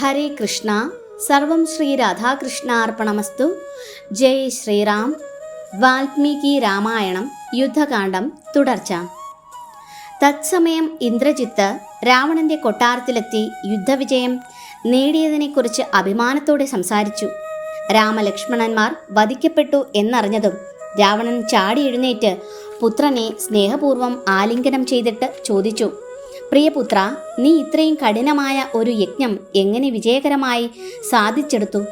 ഹരേ കൃഷ്ണ. സർവം ശ്രീ രാധാകൃഷ്ണാർപ്പണമസ്തു. ജയ് ശ്രീറാം. വാൽമീകി രാമായണം യുദ്ധകാന്ഡം തുടർച്ച. തത്സമയം ഇന്ദ്രജിത്ത് രാവണന്റെ കൊട്ടാരത്തിലെത്തി യുദ്ധവിജയം നേടിയതിനെക്കുറിച്ച് അഭിമാനത്തോടെ സംസാരിച്ചു. രാമലക്ഷ്മണന്മാർ വധിക്കപ്പെട്ടു എന്നറിഞ്ഞതും രാവണൻ ചാടി എഴുന്നേറ്റ് പുത്രനെ സ്നേഹപൂർവം ആലിംഗനം ചെയ്തിട്ട് ചോദിച്ചു. പ്രിയപുത്ര നീ ഇത്രയും കഠിനമായ ഒരു യജ്ഞം എങ്ങനെ വിജയകരമായി സാധിച്ചെടുത്തു?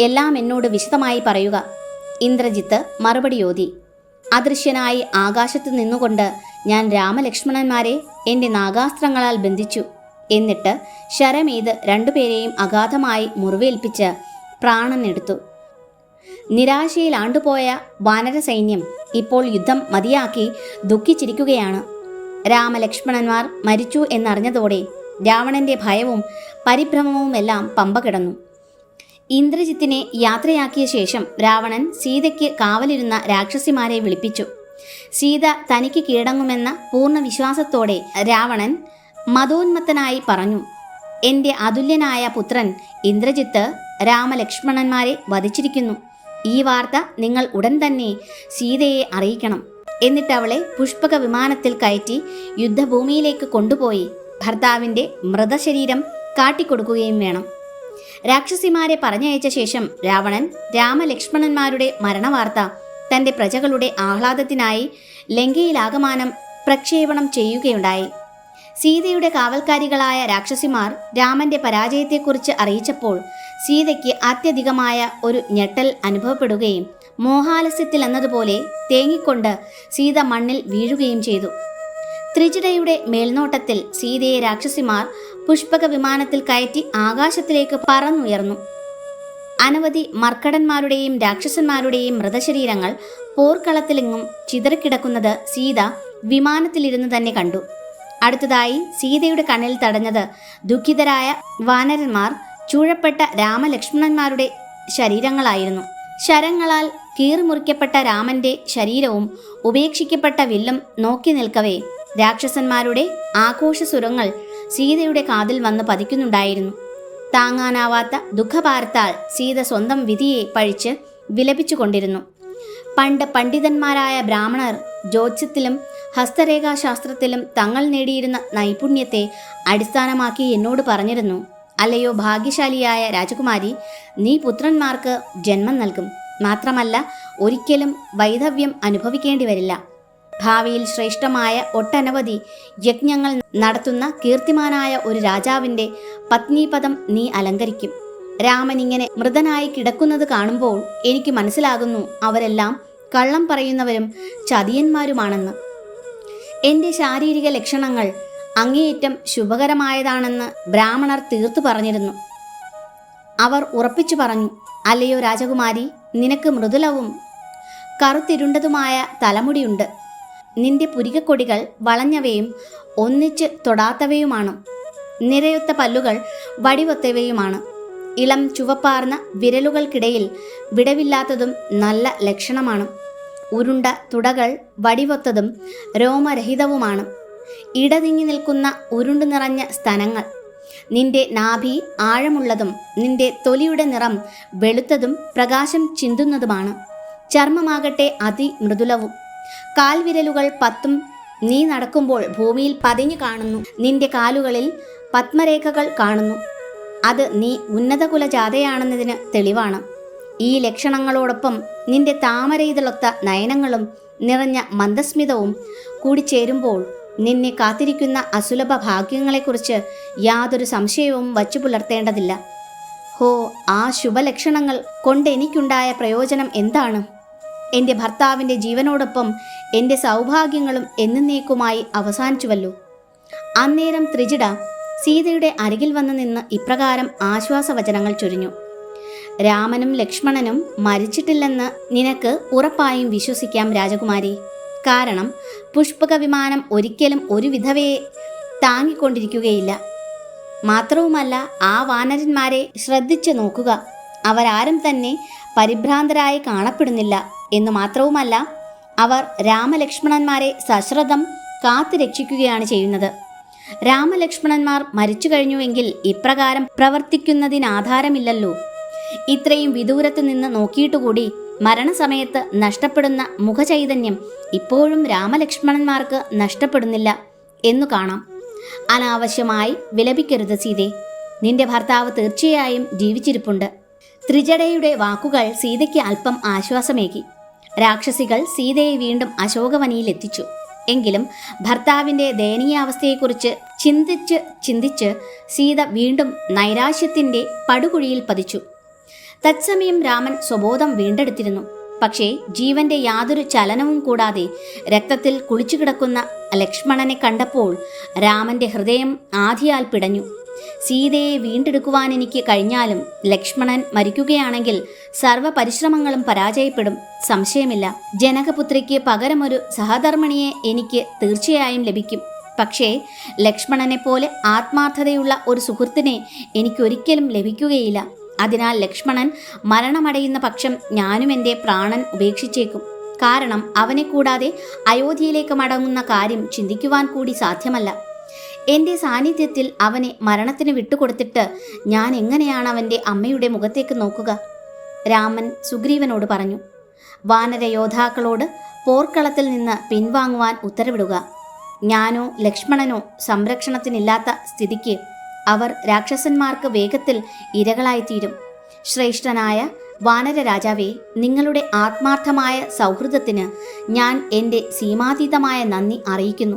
എല്ലാം എന്നോട് വിശദമായി പറയുക. ഇന്ദ്രജിത്ത് മറുപടി യോധി അദൃശ്യനായി ആകാശത്ത് നിന്നുകൊണ്ട് ഞാൻ രാമലക്ഷ്മണന്മാരെ എന്റെ നാഗാസ്ത്രങ്ങളാൽ ബന്ധിച്ചു. എന്നിട്ട് ശരമേത് രണ്ടുപേരെയും അഗാധമായി മുറിവേൽപ്പിച്ച് പ്രാണനെടുത്തു നിരാശയിൽ ആണ്ടുപോയ വാനര സൈന്യം ഇപ്പോൾ യുദ്ധം മതിയാക്കി ദുഃഖിച്ചിരിക്കുകയാണ്. രാമലക്ഷ്മണന്മാർ മരിച്ചു എന്നറിഞ്ഞതോടെ രാവണന്റെ ഭയവും പരിഭ്രമവുമെല്ലാം പമ്പ കിടന്നു ഇന്ദ്രജിത്തിനെ യാത്രയാക്കിയ ശേഷം രാവണൻ സീതയ്ക്ക് കാവലിരുന്ന രാക്ഷസിമാരെ വിളിപ്പിച്ചു. സീത തനിക്ക് കീഴടങ്ങുമെന്ന പൂർണ വിശ്വാസത്തോടെ രാവണൻ മതോന്മത്തനായി പറഞ്ഞു എന്റെ അതുല്യനായ പുത്രൻ ഇന്ദ്രജിത്ത് രാമലക്ഷ്മണന്മാരെ വധിച്ചിരിക്കുന്നു. ഈ വാർത്ത നിങ്ങൾ ഉടൻ തന്നെ സീതയെ അറിയിക്കണം. എന്നിട്ട് അവളെ പുഷ്പക വിമാനത്തിൽ കയറ്റി യുദ്ധഭൂമിയിലേക്ക് കൊണ്ടുപോയി ഭർത്താവിന്റെ മൃതശരീരം കാട്ടിക്കൊടുക്കുകയും വേണം. രാക്ഷസിമാരെ പറഞ്ഞയച്ച ശേഷം രാവണൻ രാമലക്ഷ്മണന്മാരുടെ മരണവാർത്ത തന്റെ പ്രജകളുടെ ആഹ്ലാദത്തിനായി ലങ്കയിലാകമാനം പ്രക്ഷേപണം ചെയ്യുകയുണ്ടായി. സീതയുടെ കാവൽക്കാരികളായ രാക്ഷസിമാർ രാമന്റെ പരാജയത്തെക്കുറിച്ച് അറിയിച്ചപ്പോൾ സീതയ്ക്ക് അത്യധികമായ ഒരു ഞെട്ടൽ അനുഭവപ്പെടുകയും മോഹാലസ്യത്തിൽ എന്നതുപോലെ തേങ്ങിക്കൊണ്ട് സീത മണ്ണിൽ വീഴുകയും ചെയ്തു. ത്രിജിടയുടെ മേൽനോട്ടത്തിൽ സീതയെ രാക്ഷസിമാർ പുഷ്പക വിമാനത്തിൽ കയറ്റി ആകാശത്തിലേക്ക് പറന്നുയർന്നു. അനവധി മർക്കടന്മാരുടെയും രാക്ഷസന്മാരുടെയും മൃതശരീരങ്ങൾ പോർക്കളത്തിലെങ്ങും ചിതറിക്കിടക്കുന്നത് സീത വിമാനത്തിലിരുന്ന് തന്നെ കണ്ടു. അടുത്തതായി സീതയുടെ കണ്ണിൽ തടഞ്ഞത് ദുഃഖിതരായ വാനരന്മാർ ചൂഴപ്പെട്ട രാമലക്ഷ്മണന്മാരുടെ ശരീരങ്ങളായിരുന്നു. ശരങ്ങളാൽ കീറിമുറിക്കപ്പെട്ട രാമന്റെ ശരീരവും ഉപേക്ഷിക്കപ്പെട്ട വില്ലും നോക്കി നിൽക്കവേ. രാക്ഷസന്മാരുടെ ആഘോഷസുരങ്ങൾ സീതയുടെ കാതിൽ വന്ന് പതിക്കുന്നുണ്ടായിരുന്നു. താങ്ങാനാവാത്ത ദുഃഖഭാരത്താൽ സീത സ്വന്തം വിധിയെ പഴിച്ച് വിലപിച്ചുകൊണ്ടിരുന്നു. പണ്ട് പണ്ഡിതന്മാരായ ബ്രാഹ്മണർ ജ്യോത്സ്യത്തിലും ഹസ്തരേഖാശാസ്ത്രത്തിലും തങ്ങൾ നേടിയിരുന്ന നൈപുണ്യത്തെ അടിസ്ഥാനമാക്കി എന്നോട് പറഞ്ഞിരുന്നു. അല്ലയോ ഭാഗ്യശാലിയായ രാജകുമാരി നീ പുത്രന്മാർക്ക് ജന്മം നൽകും. മാത്രമല്ല ഒരിക്കലും വൈധവ്യം അനുഭവിക്കേണ്ടി വരില്ല ഭാവിയിൽ ശ്രേഷ്ഠമായ ഒട്ടനവധി യജ്ഞങ്ങൾ നടത്തുന്ന കീർത്തിമാനായ ഒരു രാജാവിന്റെ പത്നിപദം നീ അലങ്കരിക്കും. രാമൻ ഇങ്ങനെ മൃതനായി കിടക്കുന്നത് കാണുമ്പോൾ എനിക്ക് മനസ്സിലാകുന്നു അവരെല്ലാം കള്ളം പറയുന്നവരും ചതിയന്മാരുമാണെന്ന്. എന്റെ ശാരീരിക ലക്ഷണങ്ങൾ അങ്ങേയറ്റം ശുഭകരമായതാണെന്ന് ബ്രാഹ്മണർ തീർത്തു പറഞ്ഞിരുന്നു. അവർ ഉറപ്പിച്ചു പറഞ്ഞു അല്ലയോ രാജകുമാരി നിനക്ക് മൃദുലവും കറുത്തിരുണ്ടതുമായ തലമുടിയുണ്ട്. നിന്റെ പുരികക്കൊടികൾ വളഞ്ഞവയും ഒന്നിച്ച് തൊടാത്തവയുമാണ്. നിരയൊത്ത പല്ലുകൾ വടിവൊത്തവയുമാണ്. ഇളം ചുവപ്പാർന്ന വിരലുകൾക്കിടയിൽ വിടവില്ലാത്തതും നല്ല ലക്ഷണമാണ്. ഉരുണ്ട തുടകൾ വടിവൊത്തതും രോമരഹിതവുമാണ്. ഇടതിങ്ങി നിൽക്കുന്ന ഉരുണ്ടു നിറഞ്ഞ സ്തനങ്ങൾ. നിന്റെ നാഭി ആഴമുള്ളതും നിന്റെ തൊലിയുടെ നിറം വെളുത്തതും പ്രകാശം ചിന്തുന്നതുമാണ്. ചർമ്മമാകട്ടെ അതിമൃദുലവും. കാൽവിരലുകൾ പത്തും നീ നടക്കുമ്പോൾ ഭൂമിയിൽ പതിഞ്ഞു കാണുന്നു. നിന്റെ കാലുകളിൽ പത്മരേഖകൾ കാണുന്നു. അത് നീ ഉന്നതകുല കുലജാതയാണെന്നതിന് തെളിവാണ്. ഈ ലക്ഷണങ്ങളോടൊപ്പം നിന്റെ താമരയിതളൊത്ത നയനങ്ങളും നിറഞ്ഞ മന്ദസ്മിതവും കൂടി ചേരുമ്പോൾ നിന്നെ കാത്തിരിക്കുന്ന അസുലഭ ഭാഗ്യങ്ങളെക്കുറിച്ച് യാതൊരു സംശയവും വച്ചു പുലർത്തേണ്ടതില്ല. ഹോ ആ ശുഭലക്ഷണങ്ങൾ കൊണ്ട് എനിക്കുണ്ടായ പ്രയോജനം എന്താണ്? എന്റെ ഭർത്താവിന്റെ ജീവനോടൊപ്പം എന്റെ സൗഭാഗ്യങ്ങളും എന്നേക്കുമായി അവസാനിച്ചുവല്ലോ. അന്നേരം ത്രിജിട സീതയുടെ അരികിൽ വന്നു നിന്ന് ഇപ്രകാരം ആശ്വാസവചനങ്ങൾ ചൊരിഞ്ഞു. രാമനും ലക്ഷ്മണനും മരിച്ചിട്ടില്ലെന്ന് നിനക്ക് ഉറപ്പായും വിശ്വസിക്കാം രാജകുമാരി. കാരണം പുഷ്പക വിമാനം ഒരിക്കലും ഒരു വിധവയെ താങ്ങിക്കൊണ്ടിരിക്കുകയില്ല. മാത്രവുമല്ല ആ വാനരന്മാരെ ശ്രദ്ധിച്ചു നോക്കുക. അവരാരും തന്നെ പരിഭ്രാന്തരായി കാണപ്പെടുന്നില്ല. എന്ന് മാത്രവുമല്ല അവർ രാമലക്ഷ്മണന്മാരെ സശ്രദ്ധം കാത്തു രക്ഷിക്കുകയാണ് ചെയ്യുന്നത്. രാമലക്ഷ്മണന്മാർ മരിച്ചു കഴിഞ്ഞുവെങ്കിൽ ഇപ്രകാരം പ്രവർത്തിക്കുന്നതിനാധാരമില്ലല്ലോ ഇത്രയും വിദൂരത്ത് നിന്ന് നോക്കിയിട്ടുകൂടി മരണസമയത്ത് നഷ്ടപ്പെടുന്ന മുഖചൈതന്യം ഇപ്പോഴും രാമലക്ഷ്മണന്മാർക്ക് നഷ്ടപ്പെടുന്നില്ല എന്നു കാണാം. അനാവശ്യമായി വിലപിക്കരുത് സീതേ. നിന്റെ ഭർത്താവ് തീർച്ചയായും ജീവിച്ചിരിപ്പുണ്ട്. ത്രിജടയുടെ വാക്കുകൾ സീതയ്ക്ക് അല്പം ആശ്വാസമേകി. രാക്ഷസികൾ സീതയെ വീണ്ടും അശോകവനിയിലെത്തിച്ചു എങ്കിലും ഭർത്താവിന്റെ ദയനീയാവസ്ഥയെക്കുറിച്ച് ചിന്തിച്ച് ചിന്തിച്ച് സീത വീണ്ടും നൈരാശ്യത്തിന്റെ പടുകുഴിയിൽ പതിച്ചു. തത്സമയം രാമൻ സ്വബോധം വീണ്ടെടുത്തിരുന്നു. പക്ഷേ ജീവന്റെ യാതൊരു ചലനവും കൂടാതെ രക്തത്തിൽ കുളിച്ചു കിടക്കുന്ന ലക്ഷ്മണനെ കണ്ടപ്പോൾ രാമന്റെ ഹൃദയം ആധിയാൽ പിടഞ്ഞു. സീതയെ വീണ്ടെടുക്കുവാൻ എനിക്ക് കഴിഞ്ഞാലും ലക്ഷ്മണൻ മരിക്കുകയാണെങ്കിൽ സർവ പരിശ്രമങ്ങളും പരാജയപ്പെടും. സംശയമില്ല. ജനകപുത്രിക്ക് പകരമൊരു സഹധർമ്മിണിയെ എനിക്ക് തീർച്ചയായും ലഭിക്കും. പക്ഷേ ലക്ഷ്മണനെ പോലെ ആത്മാർത്ഥതയുള്ള ഒരു സുഹൃത്തിനെ എനിക്കൊരിക്കലും ലഭിക്കുകയില്ല. അതിനാൽ ലക്ഷ്മണൻ മരണമടയുന്ന പക്ഷം ഞാനും എന്റെ പ്രാണൻ ഉപേക്ഷിച്ചേക്കും. കാരണം അവനെ കൂടാതെ അയോധ്യയിലേക്ക് മടങ്ങുന്ന കാര്യം ചിന്തിക്കുവാൻ കൂടി സാധ്യമല്ല. എന്റെ സാന്നിധ്യത്തിൽ അവനെ മരണത്തിന് വിട്ടുകൊടുത്തിട്ട് ഞാൻ എങ്ങനെയാണ് അവന്റെ അമ്മയുടെ മുഖത്തേക്ക് നോക്കുക? രാമൻ സുഗ്രീവനോട് പറഞ്ഞു വാനര യോദ്ധാക്കളോട് പോർക്കളത്തിൽ നിന്ന് പിൻവാങ്ങുവാൻ ഉത്തരവിടുക. ഞാനോ ലക്ഷ്മണനോ സംരക്ഷണത്തിനില്ലാത്ത സ്ഥിതിക്ക് അവർ രാക്ഷസന്മാർക്ക് വേഗത്തിൽ ഇരകളായിത്തീരും. ശ്രേഷ്ഠനായ വാനര രാജാവേ നിങ്ങളുടെ ആത്മാർത്ഥമായ സൗഹൃദത്തിന് ഞാൻ എന്റെ സീമാതീതമായ നന്ദി അറിയിക്കുന്നു.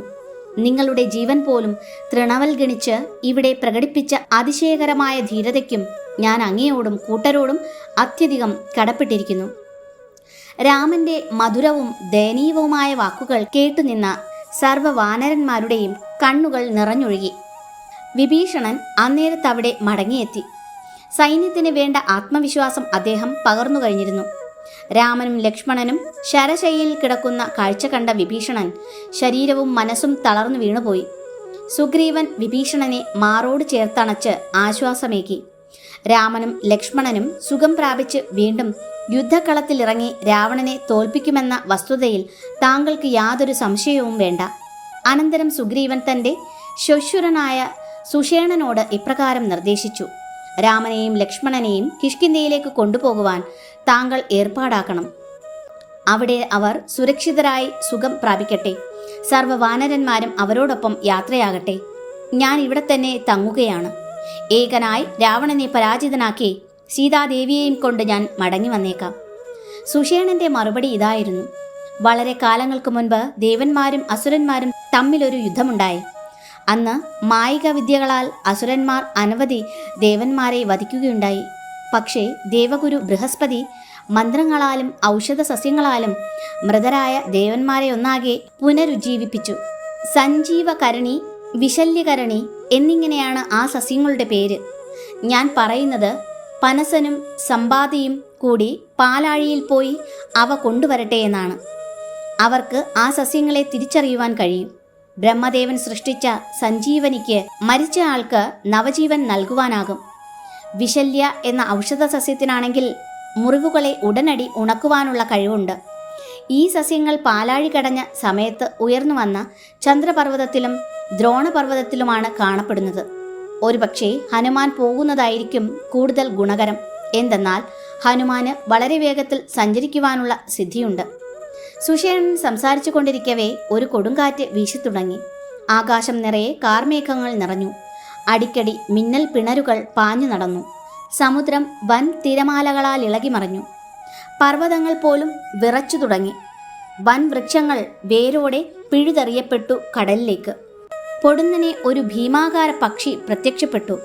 നിങ്ങളുടെ ജീവൻ പോലും തൃണവൽഗണിച്ച് ഇവിടെ പ്രകടിപ്പിച്ച അതിശയകരമായ ധീരതയ്ക്കും ഞാൻ അങ്ങയോടും കൂട്ടരോടും അത്യധികം കടപ്പെട്ടിരിക്കുന്നു. രാമന്റെ മധുരവും ദയനീയവുമായ വാക്കുകൾ കേട്ടുനിന്ന സർവവാനരന്മാരുടെയും കണ്ണുകൾ നിറഞ്ഞൊഴുകി. വിഭീഷണൻ അന്നേരത്തവിടെ മടങ്ങിയെത്തി. സൈന്യത്തിന് വേണ്ട ആത്മവിശ്വാസം അദ്ദേഹം പകർന്നു കഴിഞ്ഞിരുന്നു. രാമനും ലക്ഷ്മണനും ശരശയ്യയിൽ കിടക്കുന്ന കാഴ്ച കണ്ട വിഭീഷണൻ ശരീരവും മനസ്സും തളർന്നു വീണുപോയി. സുഗ്രീവൻ വിഭീഷണനെ മാറോട് ചേർത്തണച്ച് ആശ്വാസമേകി. രാമനും ലക്ഷ്മണനും സുഖം പ്രാപിച്ച് വീണ്ടും യുദ്ധക്കളത്തിലിറങ്ങി രാവണനെ തോൽപ്പിക്കുമെന്ന വസ്തുതയിൽ താങ്കൾക്ക് യാതൊരു സംശയവും വേണ്ട. അനന്തരം സുഗ്രീവൻ തന്റെ ശുശ്വരനായ സുഷേണനോട് ഇപ്രകാരം നിർദ്ദേശിച്ചു. രാമനെയും ലക്ഷ്മണനെയും കിഷ്കിന്ദയിലേക്ക് കൊണ്ടുപോകുവാൻ താങ്കൾ ഏർപ്പാടാക്കണം. അവിടെ അവർ സുരക്ഷിതരായി സുഖം പ്രാപിക്കട്ടെ. സർവ വാനരന്മാരും അവരോടൊപ്പം യാത്രയാകട്ടെ. ഞാൻ ഇവിടെ തന്നെ തങ്ങുകയാണ്. ഏകനായി രാവണനെ പരാജിതനാക്കി സീതാദേവിയെയും കൊണ്ട് ഞാൻ മടങ്ങി വന്നേക്കാം. സുഷേണന്റെ മറുപടി ഇതായിരുന്നു. വളരെ കാലങ്ങൾക്ക് മുൻപ് ദേവന്മാരും അസുരന്മാരും തമ്മിലൊരു യുദ്ധമുണ്ടായി. അന്ന് മായിക വിദ്യകളാൽ അസുരന്മാർ അനവധി ദേവന്മാരെ വധിക്കുകയുണ്ടായി. പക്ഷേ ദേവഗുരു ബൃഹസ്പതി മന്ത്രങ്ങളാലും ഔഷധ സസ്യങ്ങളാലും മൃതരായ ദേവന്മാരെ ഒന്നാകെ പുനരുജ്ജീവിപ്പിച്ചു. സഞ്ജീവകരണി വിശല്യകരണി എന്നിങ്ങനെയാണ് ആ സസ്യങ്ങളുടെ പേര്. ഞാൻ പറയുന്നത് പനസനും സമ്പാദിയും കൂടി പാലാഴിയിൽ പോയി അവ കൊണ്ടുവരട്ടെ എന്നാണ്. അവർക്ക് ആ സസ്യങ്ങളെ തിരിച്ചറിയുവാൻ കഴിയും. ബ്രഹ്മദേവൻ സൃഷ്ടിച്ച സഞ്ജീവനിക്ക് മരിച്ച ആൾക്ക് നവജീവൻ നൽകുവാനാകും. വിശല്യ എന്ന ഔഷധ സസ്യത്തിനാണെങ്കിൽ മുറിവുകളെ ഉടനടി ഉണക്കുവാനുള്ള കഴിവുണ്ട്. ഈ സസ്യങ്ങൾ പാലാഴി കടഞ്ഞ സമയത്ത് ഉയർന്നു വന്ന ചന്ദ്രപർവതത്തിലും ദ്രോണപർവതത്തിലുമാണ് കാണപ്പെടുന്നത്. ഒരുപക്ഷെ ഹനുമാൻ പോകുന്നതായിരിക്കും കൂടുതൽ ഗുണകരം. എന്തെന്നാൽ ഹനുമാന് വളരെ വേഗത്തിൽ സഞ്ചരിക്കുവാനുള്ള സിദ്ധിയുണ്ട്. സുഷേണൻ സംസാരിച്ചു കൊണ്ടിരിക്കവേ ഒരു കൊടുങ്കാറ്റ് വീശിത്തുടങ്ങി. ആകാശം നിറയെ കാർമേഘങ്ങൾ നിറഞ്ഞു. അടിക്കടി മിന്നൽ പിണരുകൾ പാഞ്ഞു നടന്നു. സമുദ്രം വൻ തിരമാലകളാൽ ഇളകി മറിഞ്ഞു. പർവതങ്ങൾ പോലും വിറച്ചു തുടങ്ങി. വൻ വൃക്ഷങ്ങൾ വേരോടെ പിഴുതെറിയപ്പെട്ടു കടലിലേക്ക്. പൊടുന്നനെ ഒരു ഭീമാകാര പക്ഷി പ്രത്യക്ഷപ്പെട്ടു.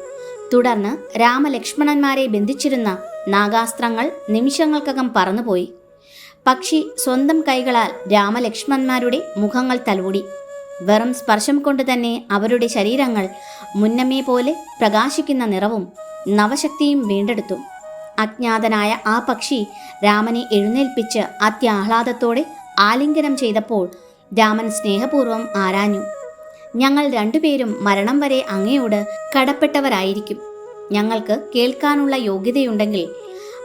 തുടർന്ന് രാമലക്ഷ്മണന്മാരെ ബന്ധിച്ചിരുന്ന നാഗാസ്ത്രങ്ങൾ നിമിഷങ്ങൾക്കകം പറന്നുപോയി. പക്ഷി സ്വന്തം കൈകളാൽ രാമലക്ഷ്മണന്മാരുടെ മുഖങ്ങൾ തലോടി. വെറും സ്പർശം കൊണ്ട് തന്നെ അവരുടെ ശരീരങ്ങൾ മുന്നമേ പോലെ പ്രകാശിക്കുന്ന നിറവും നവശക്തിയും വീണ്ടെടുത്തു. അജ്ഞാതനായ ആ പക്ഷി രാമനെ എഴുന്നേൽപ്പിച്ച് അത്യാഹ്ലാദത്തോടെ ആലിംഗനം ചെയ്തപ്പോൾ രാമൻ സ്നേഹപൂർവം ആരാഞ്ഞു. ഞങ്ങൾ രണ്ടുപേരും മരണം വരെ അങ്ങയോട് കടപ്പെട്ടവരായിരിക്കും. ഞങ്ങൾക്ക് കേൾക്കാനുള്ള യോഗ്യതയുണ്ടെങ്കിൽ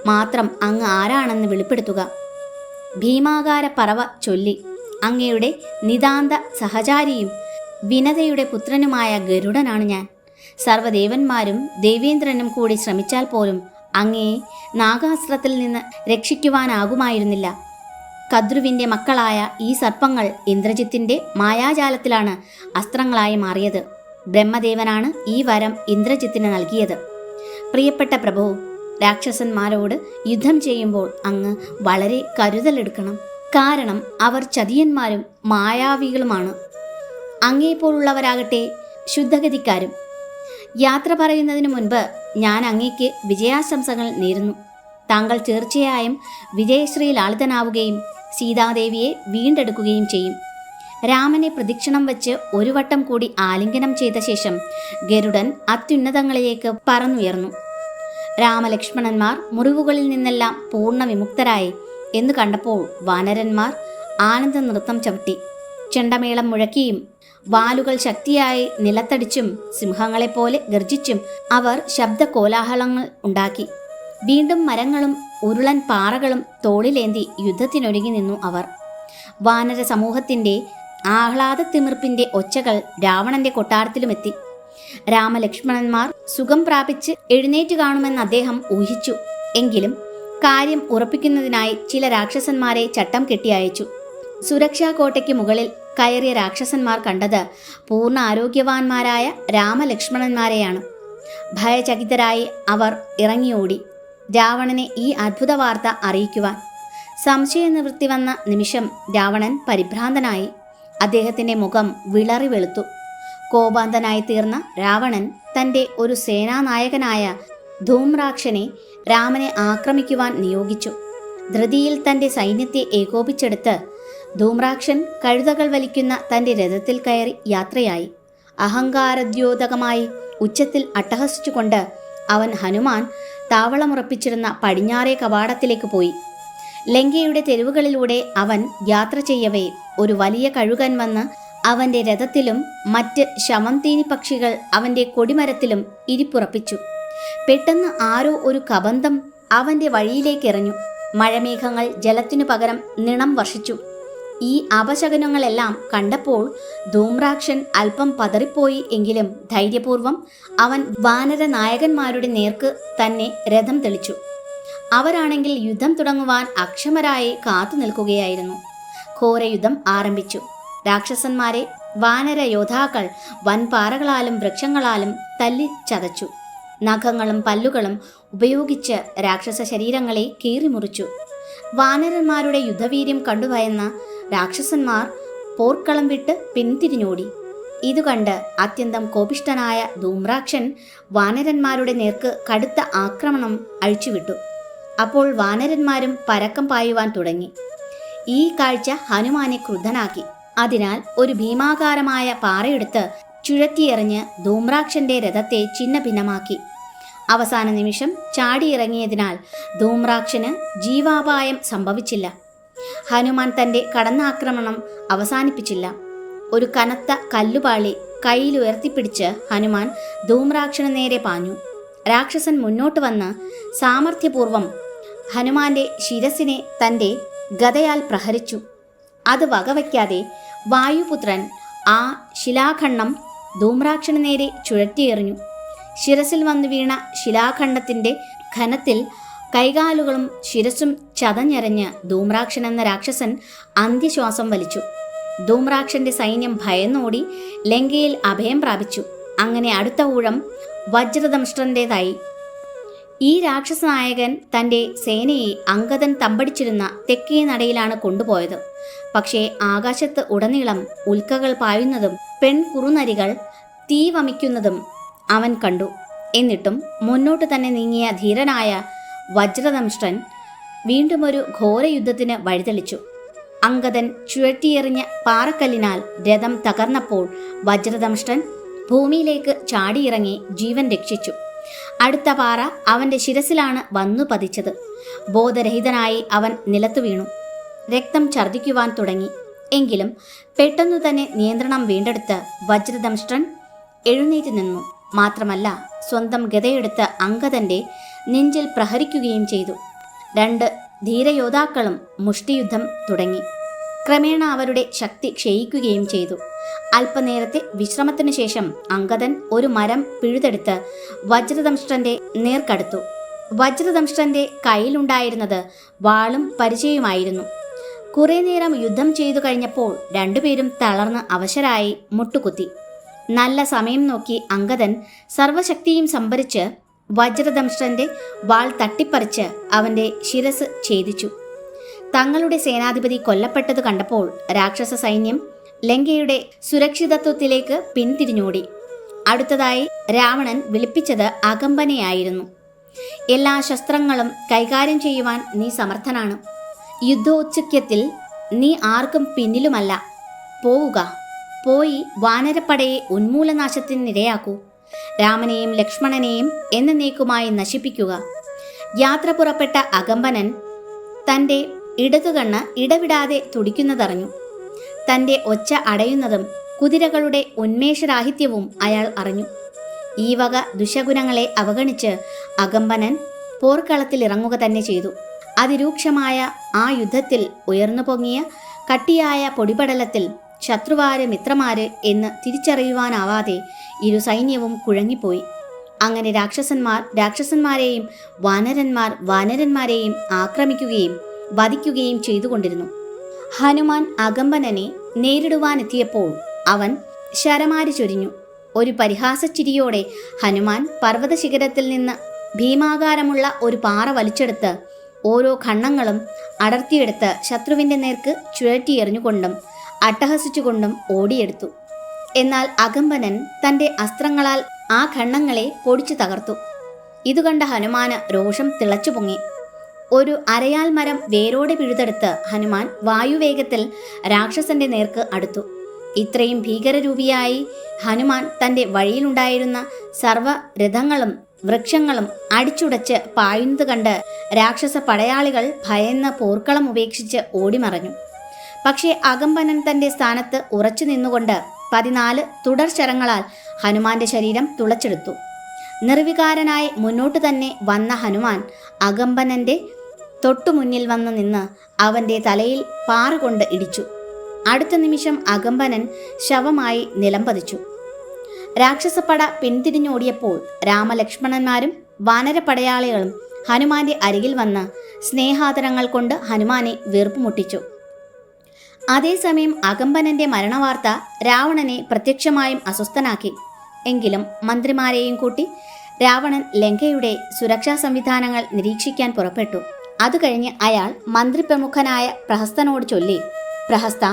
മാത്രം അങ്ങ് ആരാണെന്ന് വെളിപ്പെടുത്തുക. ഭീമാകാര പറവ ചൊല്ലി. അങ്ങയുടെ നിതാന്ത സഹചാരിയും വിനതയുടെ പുത്രനുമായ ഗരുഡനാണ് ഞാൻ. സർവദേവന്മാരും ദേവേന്ദ്രനും കൂടി ശ്രമിച്ചാൽ പോലും അങ്ങയെ നാഗാസ്ത്രത്തിൽ നിന്ന് രക്ഷിക്കുവാനാകുമായിരുന്നില്ല. കദ്രുവിന്റെ മക്കളായ ഈ സർപ്പങ്ങൾ ഇന്ദ്രജിത്തിന്റെ മായാജാലത്തിലാണ് അസ്ത്രങ്ങളായി മാറിയത്. ബ്രഹ്മദേവനാണ് ഈ വരം ഇന്ദ്രജിത്തിന് നൽകിയത്. പ്രിയപ്പെട്ട പ്രഭു രാക്ഷസന്മാരോട് യുദ്ധം ചെയ്യുമ്പോൾ അങ്ങ് വളരെ കരുതലെടുക്കണം. കാരണം അവർ ചതിയന്മാരും മായാവികളുമാണ്. അങ്ങേപ്പോലുള്ളവരാകട്ടെ ശുദ്ധഗതിക്കാരും. യാത്ര പറയുന്നതിന് മുൻപ് ഞാൻ അങ്ങേക്ക് വിജയാശംസകൾ നേരുന്നു. താങ്കൾ തീർച്ചയായും വിജയശ്രീ ലാളിതനാവുകയും സീതാദേവിയെ വീണ്ടെടുക്കുകയും ചെയ്യും. രാമനെ പ്രദക്ഷിണം വെച്ച് ഒരു വട്ടം കൂടി ആലിംഗനം ചെയ്ത ശേഷം ഗരുഡൻ അത്യുന്നതങ്ങളിലേക്ക് പറന്നുയർന്നു. രാമലക്ഷ്മണന്മാർ മുറിവുകളിൽ നിന്നെല്ലാം പൂർണ വിമുക്തരായി എന്ന് കണ്ടപ്പോൾ വാനരന്മാർ ആനന്ദ നൃത്തം ചവിട്ടി. ചെണ്ടമേളം മുഴക്കിയും വാലുകൾ ശക്തിയായി നിലത്തടിച്ചും സിംഹങ്ങളെപ്പോലെ ഗർജിച്ചും അവർ ശബ്ദ കോലാഹലങ്ങൾ ഉണ്ടാക്കി. വീണ്ടും മരങ്ങളും ഉരുളൻ പാറകളും തോളിലേന്തി യുദ്ധത്തിനൊരുങ്ങി നിന്നു അവർ. വാനര സമൂഹത്തിന്റെ ആഹ്ലാദത്തിമിർപ്പിന്റെ ഒച്ചകൾ രാവണന്റെ കൊട്ടാരത്തിലുമെത്തി. രാമലക്ഷ്മണന്മാർ സുഖം പ്രാപിച്ച് എഴുന്നേറ്റ് കാണുമെന്ന് അദ്ദേഹം ഊഹിച്ചു. എങ്കിലും കാര്യം ഉറപ്പിക്കുന്നതിനായി ചില രാക്ഷസന്മാരെ ചട്ടം കെട്ടി അയച്ചു സുരക്ഷാ കോട്ടയ്ക്ക് മുകളിൽ കയറിയ രാക്ഷസന്മാർ കണ്ടത് പൂർണ ആരോഗ്യവാന്മാരായ രാമലക്ഷ്മണന്മാരെയാണ്. ഭയചകിതരായി അവർ ഇറങ്ങിയോടി. രാവണനെ ഈ അത്ഭുത വാർത്ത അറിയിക്കുവാൻ. സംശയ നിവൃത്തി വന്ന നിമിഷം രാവണൻ പരിഭ്രാന്തനായി. അദ്ദേഹത്തിന്റെ മുഖം വിളറി വെളുത്തു കോപാന്തനായി തീർന്ന രാവണൻ തന്റെ ഒരു സേനാനായകനായ ധൂമ്രാക്ഷനെ രാമനെ ആക്രമിക്കുവാൻ നിയോഗിച്ചു. ധൃതിയിൽ തന്റെ സൈന്യത്തെ ഏകോപിച്ചെടുത്ത് ധൂമ്രാക്ഷൻ കഴുതകൾ വലിക്കുന്ന തന്റെ രഥത്തിൽ കയറി യാത്രയായി. അഹങ്കാരദ്യോതകമായി ഉച്ചത്തിൽ അട്ടഹസിച്ചുകൊണ്ട് അവൻ ഹനുമാൻ താവളമുറപ്പിച്ചിരുന്ന പടിഞ്ഞാറേ കവാടത്തിലേക്ക് പോയി. ലങ്കയുടെ തെരുവുകളിലൂടെ അവൻ യാത്ര ചെയ്യവേ ഒരു വലിയ കഴുകൻ വന്ന് അവന്റെ രഥത്തിലും മറ്റ് ശവംതീനി പക്ഷികൾ അവന്റെ കൊടിമരത്തിലും ഇരിപ്പുറപ്പിച്ചു. പെട്ടെന്ന് ആരോ ഒരു കബന്ധം അവന്റെ വഴിയിലേക്ക് എറിഞ്ഞു മഴമേഘങ്ങൾ ജലത്തിനു പകരം നിണം വർഷിച്ചു. ഈ അപശകനങ്ങളെല്ലാം കണ്ടപ്പോൾ ധൂമ്രാക്ഷൻ അല്പം പതറിപ്പോയി എങ്കിലും ധൈര്യപൂർവം അവൻ വാനര നായകന്മാരുടെ നേർക്ക് തന്നെ രഥം തെളിച്ചു. അവരാണെങ്കിൽ യുദ്ധം തുടങ്ങുവാൻ അക്ഷമരായി കാത്തു നിൽക്കുകയായിരുന്നു ഘോരയുദ്ധം ആരംഭിച്ചു. രാക്ഷസന്മാരെ വാനര യോദ്ധാക്കൾ വൻപാറകളാലും വൃക്ഷങ്ങളാലും തല്ലി ചതച്ചു. നഖങ്ങളും പല്ലുകളും ഉപയോഗിച്ച് രാക്ഷസ ശരീരങ്ങളെ കീറിമുറിച്ചു. വാനരന്മാരുടെ യുദ്ധവീര്യം കണ്ടുഭയന്ന രാക്ഷസന്മാർ പോർക്കളം വിട്ട് പിന്തിരിഞ്ഞോടി ഇതുകണ്ട് അത്യന്തം കോപിഷ്ഠനായ ധൂമ്രാക്ഷൻ വാനരന്മാരുടെ നേർക്ക് കടുത്ത ആക്രമണം അഴിച്ചുവിട്ടു. അപ്പോൾ വാനരന്മാരും പരക്കം പായുവാൻ തുടങ്ങി. ഈ കാഴ്ച ഹനുമാനെ ക്രുദ്ധനാക്കി. അതിനാൽ ഒരു ഭീമാകാരമായ പാറയെടുത്ത് ചുഴറ്റിയെറിഞ്ഞ് ധൂമ്രാക്ഷന്റെ രഥത്തെ ചിന്ന ഭിന്നമാക്കി അവസാന നിമിഷം ചാടിയിറങ്ങിയതിനാൽ ധൂമ്രാക്ഷന് ജീവാപായം സംഭവിച്ചില്ല. ഹനുമാൻ തന്റെ കടന്നാക്രമണം അവസാനിപ്പിച്ചില്ല. ഒരു കനത്ത കല്ലുപാളി കയ്യിലുയർത്തിപ്പിടിച്ച് ഹനുമാൻ ധൂമ്രാക്ഷന് നേരെ പാഞ്ഞു. രാക്ഷസൻ മുന്നോട്ട് വന്ന് സാമർഥ്യപൂർവം ഹനുമാന്റെ ശിരസിനെ തന്റെ ഗതയാൽ പ്രഹരിച്ചു. അത് വകവയ്ക്കാതെ വായുപുത്രൻ ആ ശിലാഖണ്ഡം ധൂമ്രാക്ഷന് നേരെ ചുഴറ്റിയെറിഞ്ഞു. ശിരസിൽ വന്നു വീണ ശിലാഖണ്ഡത്തിന്റെ ഘനത്തിൽ കൈകാലുകളും ശിരസും ചതഞ്ഞെറിഞ്ഞ് ധൂമ്രാക്ഷൻ എന്ന രാക്ഷസൻ അന്ത്യശ്വാസം വലിച്ചു. ധൂമ്രാക്ഷന്റെ സൈന്യം ഭയന്നോടി ലങ്കയിൽ അഭയം പ്രാപിച്ചു. അങ്ങനെ അടുത്ത ഊഴം വജ്രദംഷ്ട്രന്റേതായി ഈ രാക്ഷസനായകൻ തന്റെ സേനയെ അങ്കദൻ തമ്പടിച്ചിരുന്ന തെക്കേ നടയിലാണ് കൊണ്ടുപോയത്. പക്ഷേ ആകാശത്ത് ഉടനീളം ഉൽക്കകൾ പായുന്നതും പെൺകുറുനരികൾ തീ വമിക്കുന്നതും അവൻ കണ്ടു. എന്നിട്ടും മുന്നോട്ട് തന്നെ നീങ്ങിയ ധീരനായ വജ്രദംഷ്ടൻ വീണ്ടും ഒരു ഘോരയുദ്ധത്തിന് വഴിതെളിച്ചു. അങ്കദൻ ചുഴറ്റിയെറിഞ്ഞ പാറക്കല്ലിനാൽ രഥം തകർന്നപ്പോൾ വജ്രദംഷ്ടൻ ഭൂമിയിലേക്ക് ചാടിയിറങ്ങി ജീവൻ രക്ഷിച്ചു. അടുത്ത പാറ അവന്റെ ശിരസിലാണ് വന്നു പതിച്ചത്. ബോധരഹിതനായി അവൻ നിലത്തു വീണു. രക്തം ഛർദ്ദിക്കുവാൻ തുടങ്ങി. എങ്കിലും പെട്ടെന്നു തന്നെ നിയന്ത്രണം വീണ്ടെടുത്ത് വജ്രദംഷ്ട്രൻ എഴുന്നേറ്റ് നിന്നു. മാത്രമല്ല സ്വന്തം ഗതയെടുത്ത് അങ്കദന്റെ നെഞ്ചിൽ പ്രഹരിക്കുകയും ചെയ്തു. രണ്ട് ധീരയോദ്ധാക്കളും മുഷ്ടിയുദ്ധം തുടങ്ങി. ക്രമേണ അവരുടെ ശക്തി ക്ഷയിക്കുകയും ചെയ്തു. അല്പനേരത്തെ വിശ്രമത്തിനു ശേഷം അങ്കദൻ ഒരു മരം പിഴുതെടുത്ത് വജ്രദംഷ്ടന്റെ നേർക്കടുത്തു വജ്രദംഷ്ടന്റെ കയ്യിലുണ്ടായിരുന്നത് വാളും പരിചയമായിരുന്നു. കുറെ നേരം യുദ്ധം ചെയ്തു കഴിഞ്ഞപ്പോൾ രണ്ടുപേരും തളർന്ന് അവശരായി മുട്ടുകുത്തി. നല്ല സമയം നോക്കി അങ്കദൻ സർവശക്തിയും സംഭരിച്ച് വജ്രദംഷ്ടന്റെ വാൾ തട്ടിപ്പറിച്ച് അവന്റെ ശിരസ് ഛേദിച്ചു. തങ്ങളുടെ സേനാധിപതി കൊല്ലപ്പെട്ടത് കണ്ടപ്പോൾ രാക്ഷസ സൈന്യം ലങ്കയുടെ സുരക്ഷിതത്വത്തിലേക്ക് പിന്തിരിഞ്ഞോടി. അടുത്തതായി രാവണൻ വിളിപ്പിച്ചത് അകമ്പനയായിരുന്നു. എല്ലാ ശസ്ത്രങ്ങളും കൈകാര്യം ചെയ്യുവാൻ നീ സമർത്ഥനാണ്. യുദ്ധോച്ചക്യത്തിൽ നീ ആർക്കും പിന്നിലുമല്ല. പോവുക. പോയി വാനരപ്പടയെ ഉന്മൂലനാശത്തിനിരയാക്കൂ. രാമനെയും ലക്ഷ്മണനെയും എന്നേക്കുമായി നശിപ്പിക്കുക. യാത്ര പുറപ്പെട്ട അകമ്പനൻ തന്റെ ഇടതുകണ്ണ് ഇടവിടാതെ തുടിക്കുന്നതറിഞ്ഞു. തന്റെ ഒച്ച അടയുന്നതും കുതിരകളുടെ ഉന്മേഷരാഹിത്യവും അയാൾ അറിഞ്ഞു. ഈ വക ദുശഗുണങ്ങളെ അവഗണിച്ച് അകമ്പനൻ പോർക്കളത്തിലിറങ്ങുക തന്നെ ചെയ്തു. അതിരൂക്ഷമായ ആ യുദ്ധത്തിൽ ഉയർന്നു പൊങ്ങിയ കട്ടിയായ പൊടിപടലത്തിൽ ശത്രുവാര് മിത്രമാര് എന്ന് തിരിച്ചറിയുവാനാവാതെ ഇരു സൈന്യവും കുഴങ്ങിപ്പോയി. അങ്ങനെ രാക്ഷസന്മാർ രാക്ഷസന്മാരെയും വാനരന്മാർ വാനരന്മാരെയും ആക്രമിക്കുകയും വധിക്കുകയും ചെയ്തുകൊണ്ടിരുന്നു. ഹനുമാൻ അകമ്പനനെ നേരിടുവാനെത്തിയപ്പോൾ അവൻ ശരമാരി ചൊരിഞ്ഞു. ഒരു പരിഹാസച്ചിരിയോടെ ഹനുമാൻ പർവതശിഖരത്തിൽ നിന്ന് ഭീമാകാരമുള്ള ഒരു പാറ വലിച്ചെടുത്ത് ഓരോ ഖണ്ണങ്ങളും അടർത്തിയെടുത്ത് ശത്രുവിന്റെ നേർക്ക് ചുഴറ്റിയെറിഞ്ഞുകൊണ്ടും അട്ടഹസിച്ചുകൊണ്ടും ഓടിയെടുത്തു. എന്നാൽ അകമ്പനൻ തന്റെ അസ്ത്രങ്ങളാൽ ആ ഖണ്ണങ്ങളെ പൊടിച്ചു തകർത്തു. ഇതുകണ്ട ഹനുമാന് രോഷം തിളച്ചു പൊങ്ങി ഒരു അരയാൽ മരം വേരോടെ പിഴുതെടുത്ത് ഹനുമാൻ വായുവേഗത്തിൽ രാക്ഷസന്റെ നേർക്ക് അടുത്തു. ഇത്രയും ഭീകരരൂപിയായി ഹനുമാൻ തന്റെ വഴിയിലുണ്ടായിരുന്ന സർവ രഥങ്ങളും വൃക്ഷങ്ങളും അടിച്ചുടച്ച് പായുന്നത് കണ്ട് രാക്ഷസ പടയാളികൾ ഭയന്ന് പോർക്കളം ഉപേക്ഷിച്ച് ഓടിമറഞ്ഞു. പക്ഷേ അകമ്പനൻ തന്റെ സ്ഥാനത്ത് ഉറച്ചു നിന്നുകൊണ്ട് പതിനാല് തുടർശരങ്ങളാൽ ഹനുമാന്റെ ശരീരം തുളച്ചെടുത്തു. നിർവികാരനായി മുന്നോട്ട് തന്നെ വന്ന ഹനുമാൻ അകമ്പനന്റെ തൊട്ടുമുന്നിൽ വന്നു നിന്ന് അവന്റെ തലയിൽ പാറ കൊണ്ട് ഇടിച്ചു. അടുത്ത നിമിഷം അകമ്പനൻ ശവമായി നിലംപതിച്ചു രാക്ഷസപ്പട പിന്തിരിഞ്ഞോടിയപ്പോൾ രാമലക്ഷ്മണന്മാരും വാനരപ്പടയാളികളും ഹനുമാന്റെ അരികിൽ വന്ന് സ്നേഹാദരങ്ങൾ കൊണ്ട് ഹനുമാനെ വീർപ്പുമുട്ടിച്ചു അതേസമയം അകമ്പനന്റെ മരണവാർത്ത രാവണനെ പ്രത്യക്ഷമായും അസ്വസ്ഥനാക്കി. എങ്കിലും മന്ത്രിമാരെയും കൂട്ടി രാവണൻ ലങ്കയുടെ സുരക്ഷാ സംവിധാനങ്ങൾ നിരീക്ഷിക്കാൻ പുറപ്പെട്ടു. അതുകഴിഞ്ഞ് അയാൾ മന്ത്രിപ്രമുഖനായ പ്രഹസ്തനോട് ചൊല്ലി പ്രഹസ്ത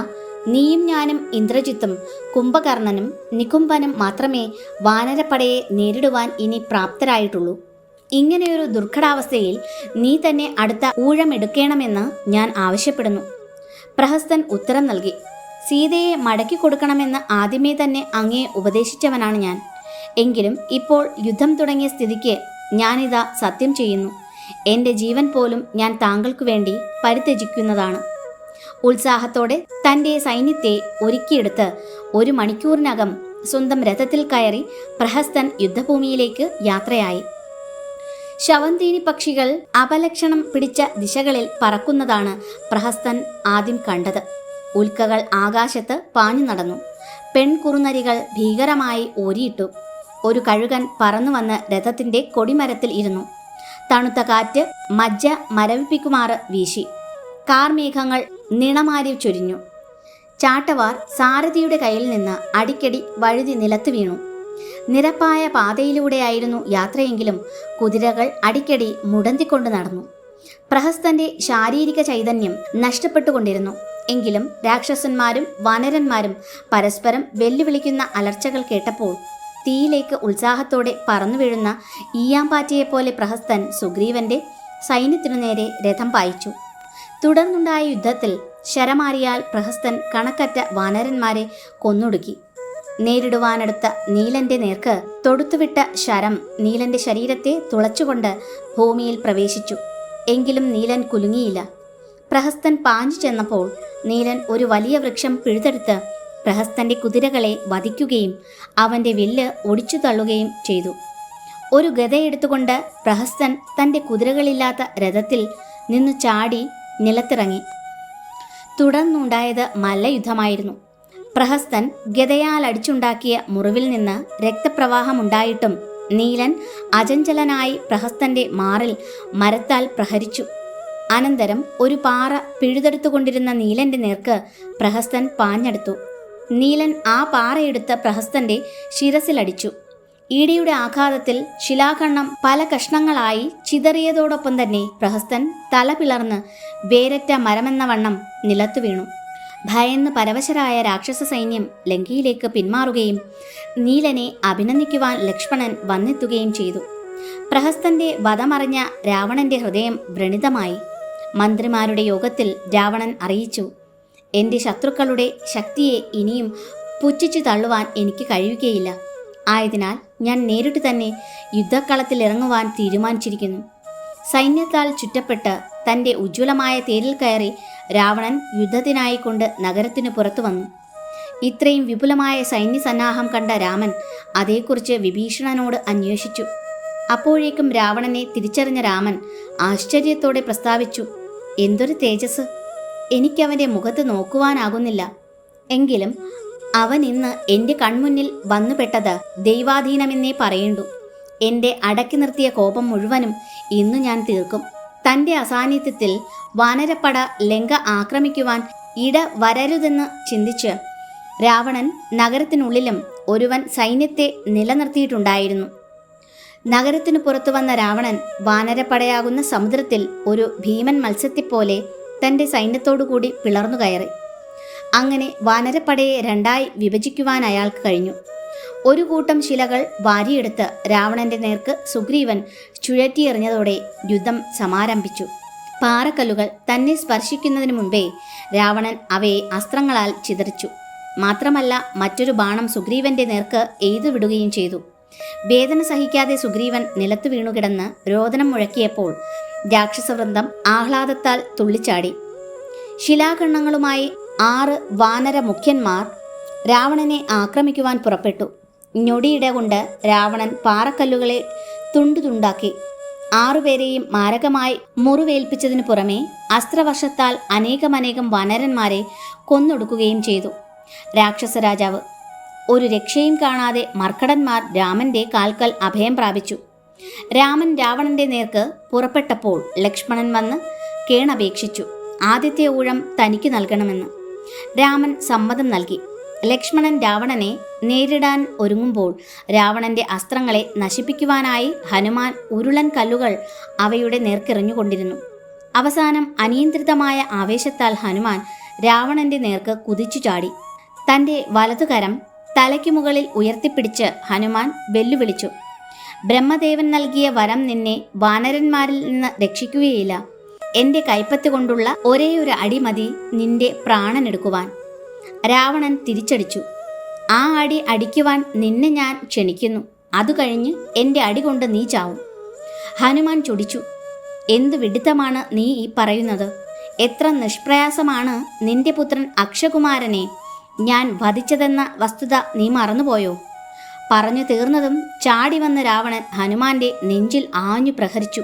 നീയും ഞാനും ഇന്ദ്രജിത്തും കുംഭകർണനും നികുംഭനും മാത്രമേ വാനരപ്പടയെ നേരിടുവാൻ ഇനി പ്രാപ്തരായിട്ടുള്ളൂ. ഇങ്ങനെയൊരു ദുർഘടാവസ്ഥയിൽ നീ തന്നെ അടുത്ത ഊഴമെടുക്കണമെന്ന് ഞാൻ ആവശ്യപ്പെടുന്നു പ്രഹസ്തൻ ഉത്തരം നൽകി. സീതയെ മടക്കി കൊടുക്കണമെന്ന് ആദ്യമേ തന്നെ അങ്ങേ ഉപദേശിച്ചവനാണ് ഞാൻ. എങ്കിലും ഇപ്പോൾ യുദ്ധം തുടങ്ങിയ സ്ഥിതിക്ക് ഞാനിതാ സത്യം ചെയ്യുന്നു. എന്റെ ജീവൻ പോലും ഞാൻ താങ്കൾക്കു വേണ്ടി പരിത്യജിക്കുന്നതാണ്. ഉത്സാഹത്തോടെ തന്റെ സൈന്യത്തെ ഒരുക്കിയെടുത്ത് ഒരു മണിക്കൂറിനകം സ്വന്തം രഥത്തിൽ കയറി പ്രഹസ്തൻ യുദ്ധഭൂമിയിലേക്ക് യാത്രയായി. ശവന്തീനി പക്ഷികൾ അപലക്ഷണം പിടിച്ച ദിശകളിൽ പറക്കുന്നതാണ് പ്രഹസ്തൻ ആദ്യം കണ്ടത്. ഉൽക്കകൾ ആകാശത്ത് പാഞ്ഞു നടന്നു. പെൺകുറുനരികൾ ഭീകരമായി ഓരിയിട്ടു ഒരു കഴുകൻ പറന്നു വന്ന് രഥത്തിന്റെ കൊടിമരത്തിൽ ഇരുന്നു. തണുത്ത കാറ്റ് മജ്ജ മരവിപ്പിക്കുമാറ് വീശി. കാർമേഘങ്ങൾ നിണമാരി ചൊരിഞ്ഞു. ചാട്ടവാർ സാരഥിയുടെ കയ്യിൽ നിന്ന് അടിക്കടി വഴുതി നിലത്ത് വീണു. നിരപ്പായ പാതയിലൂടെയായിരുന്നു യാത്രയെങ്കിലും കുതിരകൾ അടിക്കടി മുടന്തിക്കൊണ്ട് നടന്നു. പ്രഹസ്തന്റെ ശാരീരിക ചൈതന്യം നഷ്ടപ്പെട്ടുകൊണ്ടിരുന്നു. എങ്കിലും രാക്ഷസന്മാരും വനരന്മാരും പരസ്പരം വെല്ലുവിളിക്കുന്ന അലർച്ചകൾ കേട്ടപ്പോൾ തീയിലേക്ക് ഉത്സാഹത്തോടെ പറന്നു വീഴുന്ന ഈയാമ്പാറ്റയെപ്പോലെ പ്രഹസ്തൻ സുഗ്രീവന്റെ സൈന്യത്തിനു നേരെ രഥം പായിച്ചു. തുടർന്നുണ്ടായ യുദ്ധത്തിൽ ശരമാറിയാൽ പ്രഹസ്തൻ കണക്കറ്റ വാനരന്മാരെ കൊന്നൊടുക്കി. നേരിടുവാനെടുത്ത നീലന്റെ നേർക്ക് തൊടുത്തുവിട്ട ശരം നീലന്റെ ശരീരത്തെ തുളച്ചുകൊണ്ട് ഭൂമിയിൽ പ്രവേശിച്ചു. എങ്കിലും നീലൻ കുലുങ്ങിയില്ല. പ്രഹസ്തൻ പാഞ്ഞു ചെന്നപ്പോൾ നീലൻ ഒരു വലിയ വൃക്ഷം പിഴുതെടുത്ത് പ്രഹസ്തന്റെ കുതിരകളെ വധിക്കുകയും അവന്റെ വില്ല് ഒടിച്ചു തള്ളുകയും ചെയ്തു. ഒരു ഗതയെടുത്തുകൊണ്ട് പ്രഹസ്തൻ തന്റെ കുതിരകളില്ലാത്ത രഥത്തിൽ നിന്ന് ചാടി നിലത്തിറങ്ങി. തുടർന്നുണ്ടായത് മല്ലയുദ്ധമായിരുന്നു. പ്രഹസ്തൻ ഗതയാൽ അടിച്ചുണ്ടാക്കിയ മുറിവിൽ നിന്ന് രക്തപ്രവാഹമുണ്ടായിട്ടും നീലൻ അചഞ്ചലനായി പ്രഹസ്തന്റെ മാറിൽ മരത്താൽ പ്രഹരിച്ചു. അനന്തരം ഒരു പാറ പിഴുതെടുത്തുകൊണ്ടിരുന്ന നീലന്റെ നേർക്ക് പ്രഹസ്തൻ പാഞ്ഞെടുത്തു. നീലൻ ആ പാറയെടുത്ത പ്രഹസ്തന്റെ ശിരസിലടിച്ചു. ഈടിയുടെ ആഘാതത്തിൽ ശിലാഖണ്ഡം പല കഷ്ണങ്ങളായി ചിതറിയതോടൊപ്പം തന്നെ പ്രഹസ്തൻ തല പിളർന്ന് വേരറ്റ മരമെന്ന വണ്ണം നിലത്തു വീണു. ഭയന്ന് പരവശരായ രാക്ഷസ സൈന്യം ലങ്കയിലേക്ക് പിന്മാറുകയും നീലനെ അഭിനന്ദിക്കുവാൻ ലക്ഷ്മണൻ വന്നെത്തുകയും ചെയ്തു. പ്രഹസ്തന്റെ വധമറിഞ്ഞ രാവണന്റെ ഹൃദയം വ്രണിതമായി. മന്ത്രിമാരുടെ യോഗത്തിൽ രാവണൻ അറിയിച്ചു എന്റെ ശത്രുക്കളുടെ ശക്തിയെ ഇനിയും പുച്ഛിച്ചു തള്ളുവാൻ എനിക്ക് കഴിയുകയില്ല. ആയതിനാൽ ഞാൻ നേരിട്ട് തന്നെ യുദ്ധക്കളത്തിൽ ഇറങ്ങുവാൻ തീരുമാനിച്ചിരിക്കുന്നു. സൈന്യത്താൽ ചുറ്റപ്പെട്ട് തന്റെ ഉജ്ജ്വലമായ തേരിൽ കയറി രാവണൻ യുദ്ധത്തിനായിക്കൊണ്ട് നഗരത്തിന് പുറത്തു വന്നു. ഇത്രയും വിപുലമായ സൈന്യസന്നാഹം കണ്ട രാമൻ അതേക്കുറിച്ച് വിഭീഷണനോട് അന്വേഷിച്ചു. അപ്പോഴേക്കും രാവണനെ തിരിച്ചറിഞ്ഞ രാമൻ ആശ്ചര്യത്തോടെ പ്രസ്താവിച്ചു എന്തൊരു തേജസ് എനിക്കവന്റെ മുഖത്ത് നോക്കുവാനാകുന്നില്ല. എങ്കിലും അവൻ ഇന്ന് എന്റെ കൺമുന്നിൽ വന്നുപെട്ടത് ദൈവാധീനമെന്നേ പറയണ്ടു എന്റെ അടക്കി നിർത്തിയ കോപം മുഴുവനും ഇന്ന് ഞാൻ തീർക്കും. തന്റെ അസാന്നിധ്യത്തിൽ വാനരപ്പട ലങ്ക ആക്രമിക്കുവാൻ ഇട വരരുതെന്ന് ചിന്തിച്ച് രാവണൻ നഗരത്തിനുള്ളിലും ഒരുവൻ സൈന്യത്തെ നിലനിർത്തിയിട്ടുണ്ടായിരുന്നു. നഗരത്തിനു പുറത്തു വന്ന രാവണൻ വാനരപ്പടയാകുന്ന സമുദ്രത്തിൽ ഒരു ഭീമൻ മത്സ്യത്തെപ്പോലെ തന്റെ സൈന്യത്തോടുകൂടി പിളർന്നു കയറി. അങ്ങനെ വാനരപ്പടയെ രണ്ടായി വിഭജിക്കുവാൻ അയാൾക്ക് കഴിഞ്ഞു. ഒരു കൂട്ടം ശിലകൾ വാരിയെടുത്ത് രാവണന്റെ നേർക്ക് സുഗ്രീവൻ ചുഴറ്റിയെറിഞ്ഞതോടെ യുദ്ധം സമാരംഭിച്ചു. പാറക്കല്ലുകൾ തന്നെ സ്പർശിക്കുന്നതിന് മുമ്പേ രാവണൻ അവയെ അസ്ത്രങ്ങളാൽ ചിതറിച്ചു. മാത്രമല്ല മറ്റൊരു ബാണം സുഗ്രീവന്റെ നേർക്ക് എയ്തു വിടുകയും ചെയ്തു. വേദന സഹിക്കാതെ സുഗ്രീവൻ നിലത്തു വീണുകിടന്ന് രോദനം മുഴക്കിയപ്പോൾ രാക്ഷസവൃന്ദം ആഹ്ലാദത്താൽ തുള്ളിച്ചാടി. ശിലാകണ്ണങ്ങളുമായി ആറ് വാനര മുഖ്യന്മാർ രാവണനെ ആക്രമിക്കുവാൻ പുറപ്പെട്ടു. ഞൊടിയിട കൊണ്ട് രാവണൻ പാറക്കല്ലുകളെ തുണ്ടുതുണ്ടാക്കി ആറുപേരെയും മാരകമായി മുറിവേൽപ്പിച്ചതിനു പുറമെ അസ്ത്രവർഷത്താൽ അനേകമനേകം വനരന്മാരെ കൊന്നൊടുക്കുകയും ചെയ്തു. രാക്ഷസ രാജാവ് ഒരു രക്ഷയും കാണാതെ മർക്കടന്മാർ രാമന്റെ കാൽക്കൽ അഭയം പ്രാപിച്ചു. രാമൻ രാവണന്റെ നേർക്ക് പുറപ്പെട്ടപ്പോൾ ലക്ഷ്മണൻ വന്ന് കേണപേക്ഷിച്ചു. ആദ്യത്തെ ഊഴം തനിക്ക് നൽകണമെന്ന്. രാമൻ സമ്മതം നൽകി. ലക്ഷ്മണൻ രാവണനെ നേരിടാൻ ഒരുങ്ങുമ്പോൾ രാവണന്റെ അസ്ത്രങ്ങളെ നശിപ്പിക്കുവാനായി ഹനുമാൻ ഉരുളൻ കല്ലുകൾ അവയുടെ നേർക്കെറിഞ്ഞുകൊണ്ടിരുന്നു. അവസാനം അനിയന്ത്രിതമായ ആവേശത്താൽ ഹനുമാൻ രാവണന്റെ നേർക്ക് കുതിച്ചു ചാടി. തന്റെ വലതുകരം തലയ്ക്ക് മുകളിൽ ഉയർത്തിപ്പിടിച്ച് ഹനുമാൻ വെല്ലുവിളിച്ചു. ബ്രഹ്മദേവൻ നൽകിയ വരം നിന്നെ വാനരന്മാരിൽ നിന്ന് രക്ഷിക്കുകയില്ല. എന്റെ കൈപ്പത്തി കൊണ്ടുള്ള ഒരേ ഒരു അടിമതി നിന്റെ പ്രാണനെടുക്കുവാൻ. രാവണൻ തിരിച്ചടിച്ചു. ആ അടി അടിക്കുവാൻ നിന്നെ ഞാൻ ക്ഷണിക്കുന്നു. അതു കഴിഞ്ഞ് എന്റെ അടി കൊണ്ട് നീ ചാവും. ഹനുമാൻ ചൊടിച്ചു. എന്തു വിഡിത്തമാണ് നീ ഈ പറയുന്നത്? എത്ര നിഷ്പ്രയാസമാണ് നിന്റെ പുത്രൻ അക്ഷകുമാരനെ ഞാൻ വധിച്ചതെന്ന വസ്തുത നീ മറന്നുപോയോ? പറഞ്ഞു തീർന്നതും ചാടി വന്ന രാവണൻ ഹനുമാന്റെ നെഞ്ചിൽ ആഞ്ഞു പ്രഹരിച്ചു.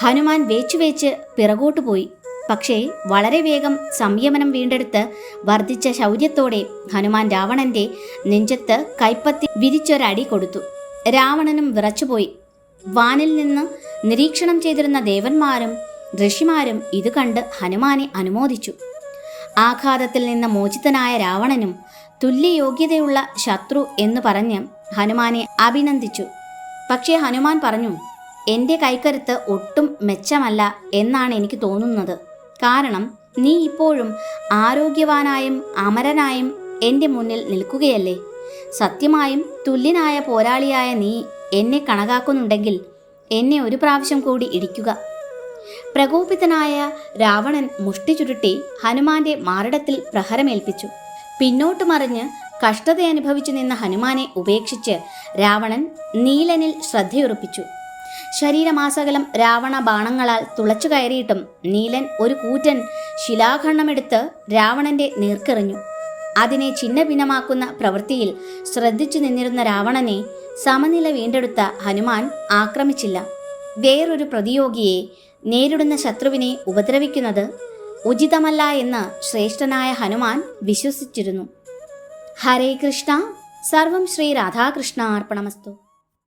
ഹനുമാൻ വേച്ചു വേച്ച് പിറകോട്ടു പോയി. പക്ഷേ വളരെ വേഗം സംയമനം വീണ്ടെടുത്ത് വർദ്ധിച്ച ശൗര്യത്തോടെ ഹനുമാൻ രാവണന്റെ നെഞ്ചത്ത് കൈപ്പത്തി വിരിച്ചൊരടി കൊടുത്തു. രാവണനും വിറച്ചുപോയി. വാനിൽ നിന്ന് നിരീക്ഷണം ചെയ്തിരുന്ന ദേവന്മാരും ഋഷിമാരും ഇത് കണ്ട് ഹനുമാനെ അനുമോദിച്ചു. ആഘാതത്തിൽ നിന്ന് മോചിതനായ രാവണനും തുല്യയോഗ്യതയുള്ള ശത്രു എന്ന് പറഞ്ഞ് ഹനുമാനെ അഭിനന്ദിച്ചു. പക്ഷേ ഹനുമാൻ പറഞ്ഞു എന്റെ കൈക്കരുത്ത് ഒട്ടും മെച്ചമല്ല എന്നാണ് എനിക്ക് തോന്നുന്നത്. കാരണം നീ ഇപ്പോഴും ആരോഗ്യവാനായും അമരനായും എന്റെ മുന്നിൽ നിൽക്കുകയല്ലേ? സത്യമായും തുല്യനായ പോരാളിയായ നീ എന്നെ കണക്കാക്കുന്നുണ്ടെങ്കിൽ എന്നെ ഒരു പ്രാവശ്യം കൂടി ഇടിക്കുക. പ്രകോപിതനായ രാവണൻ മുഷ്ടി ചുരുട്ടി ഹനുമാന്റെ മാറിടത്തിൽ പ്രഹരമേൽപ്പിച്ചു. പിന്നോട്ട് മറിഞ്ഞ് കഷ്ടത അനുഭവിച്ചു നിന്ന ഹനുമാനെ ഉപേക്ഷിച്ച് രാവണൻ നീലനിൽ ശ്രദ്ധയുറപ്പിച്ചു. ശരീരമാസകലം രാവണ ബാണങ്ങളാൽ തുളച്ചു കയറിയിട്ടും നീലൻ ഒരു കൂറ്റൻ ശിലാഖണ്ഡമെടുത്ത് രാവണന്റെ നീർക്കെറിഞ്ഞു. അതിനെ ഛിന്നഭിന്നമാക്കുന്ന പ്രവൃത്തിയിൽ ശ്രദ്ധിച്ചു നിന്നിരുന്ന രാവണനെ സമനില വീണ്ടെടുത്ത ഹനുമാൻ ആക്രമിച്ചില്ല. വേറൊരു പ്രതിയോഗിയെ നേരിടുന്ന ശത്രുവിനെ ഉപദ്രവിക്കുന്നത് ഉചിതമല്ല എന്ന് ശ്രേഷ്ഠനായ ഹനുമാൻ വിശ്വസിച്ചിരുന്നു. ഹരേ കൃഷ്ണ. സർവം ശ്രീ രാധാകൃഷ്ണ അർപ്പണമസ്തു.